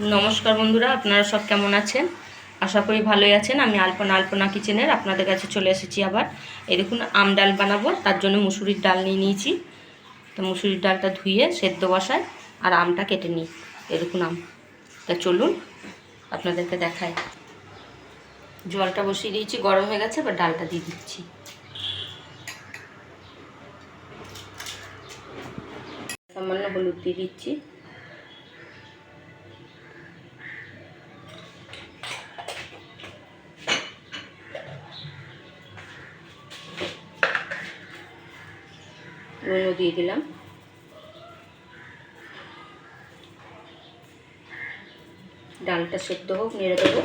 নমস্কার বন্ধুরা, আপনারা সব কেমন আছেন? আশা করি ভালোই আছেন। আমি আলপনা আলপনা কিচেনের আপনাদের কাছে চলে এসেছি আবার। এই দেখুন, আম ডাল বানাবো, তার জন্য মুসুরির ডাল নিয়ে নিয়েছি। তো মুসুরির ডালটা ধুয়ে সেদ্ধ বসায় আর আমটা কেটে নিই। এই দেখুন আম। তা চলুন, আপনাদেরকে দেখায় জলটা বসিয়ে দিয়েছি, গরম হয়ে গেছে, এবার ডালটা দিয়ে দিচ্ছি। সামান্য হলুদ দিয়ে দিচ্ছি। নুনও দিয়ে দিলাম। ডালটা সেদ্ধ হোক নেড়ে দেবো।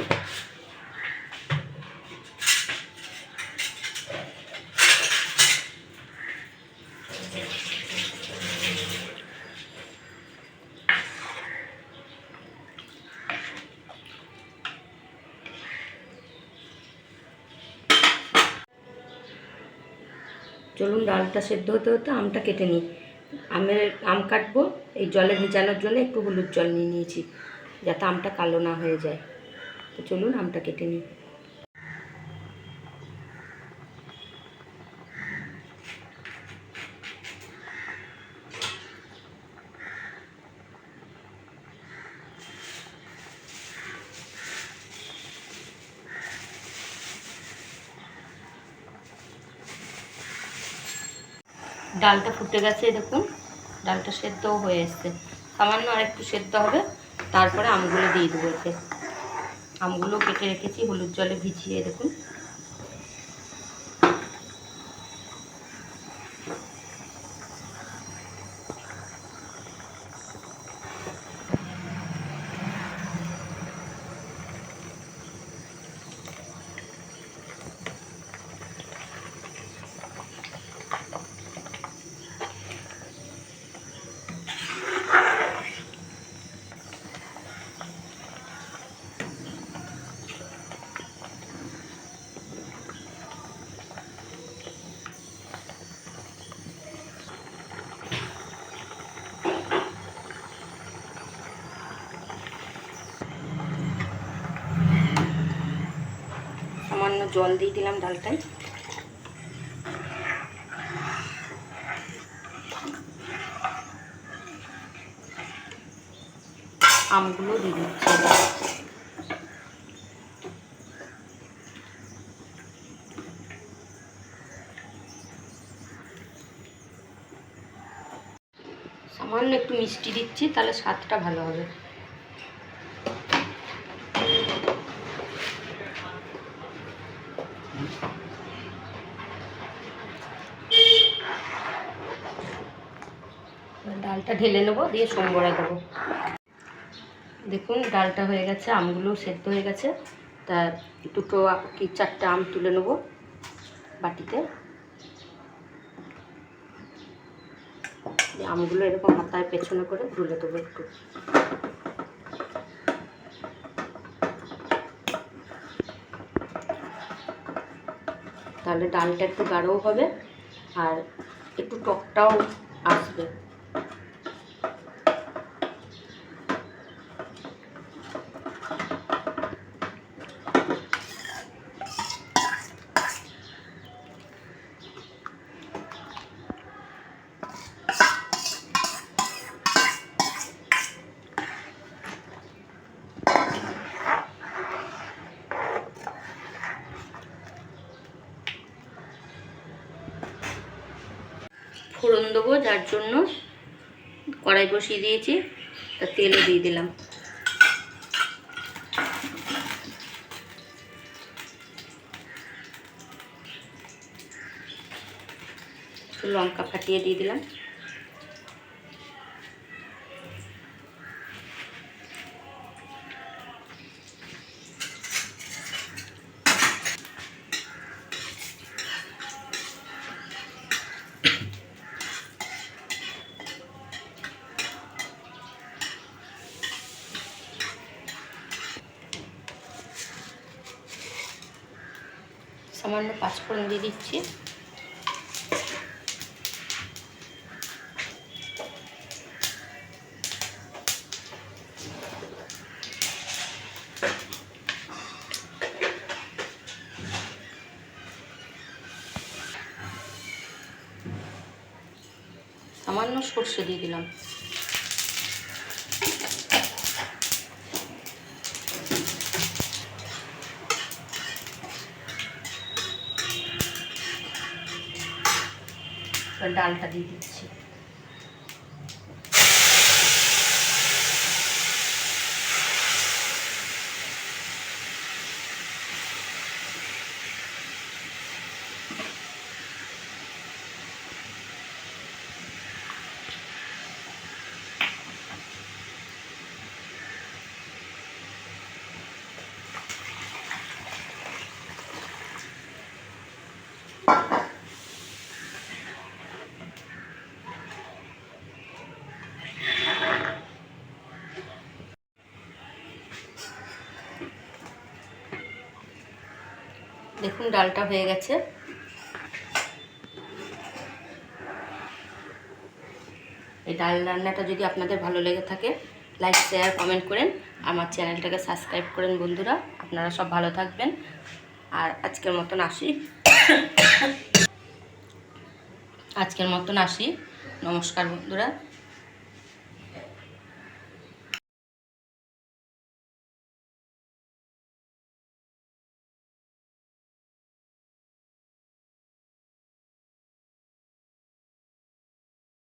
চলুন ডালটা সেদ্ধ হতে হতে আমটা কেটে নিই। আমের আম কাটবো, এই জলে ভেজানোর জন্য একটু হলুদ জল নিয়ে নিয়েছি, যাতে আমটা কালো না হয়ে যায়। তো চলুন আমটা কেটে নিই। ডালটা ফুটে গেছে দেখুন। ডালটা সেদ্ধও হয়ে এসছে। সামান্য আর একটু সেদ্ধ হবে, তারপরে আমগুলো দিয়ে দেবো এতে। আমগুলো কেটে রেখেছি, হলুদ জলে ভিজিয়ে, দেখুন সামান্য জল দিয়ে দিলাম ডালটায়। আমগুলো দিয়ে দিচ্ছি। সামান্য একটু মিষ্টি দিচ্ছি, তাহলে স্বাদটা ভালো হবে। ডালটা ঢেলে নেব, দিয়ে সোমবড়া দেবো। দেখুন, ডালটা হয়ে গেছে, আমগুলো সেদ্ধ হয়ে গেছে। তা দুটো কি চারটে আম তুলে নেব বাটিতে। আমগুলো এরকম মাথায় পেছনে করে তুলে দেবো একটু। তাহলে ডালটা একটু গাঢ়ও হবে, আর একটু টকটাও আসবে। দেবো যার জন্য কড়াই বসিয়ে দিয়েছি তা তেলও দিয়ে দিলাম। লঙ্কা ফাটিয়ে দিয়ে দিলাম। সামান্য পাঁচফোড়ন দিয়ে দিচ্ছি। সামান্য সর্ষে দিয়ে দিলাম। এবার ডালটা দিয়ে দিচ্ছি দেখুন, ডালটা হয়ে গেছে। এই ডাল রান্নাটা যদি আপনাদের ভালো লেগে থাকে লাইক শেয়ার কমেন্ট করেন। আমার চ্যানেলটাকে সাবস্ক্রাইব করেন বন্ধুরা। আপনারা সব ভালো থাকবেন। আর আজকের মতন আসি। আজকের মতন আসি। নমস্কার বন্ধুরা।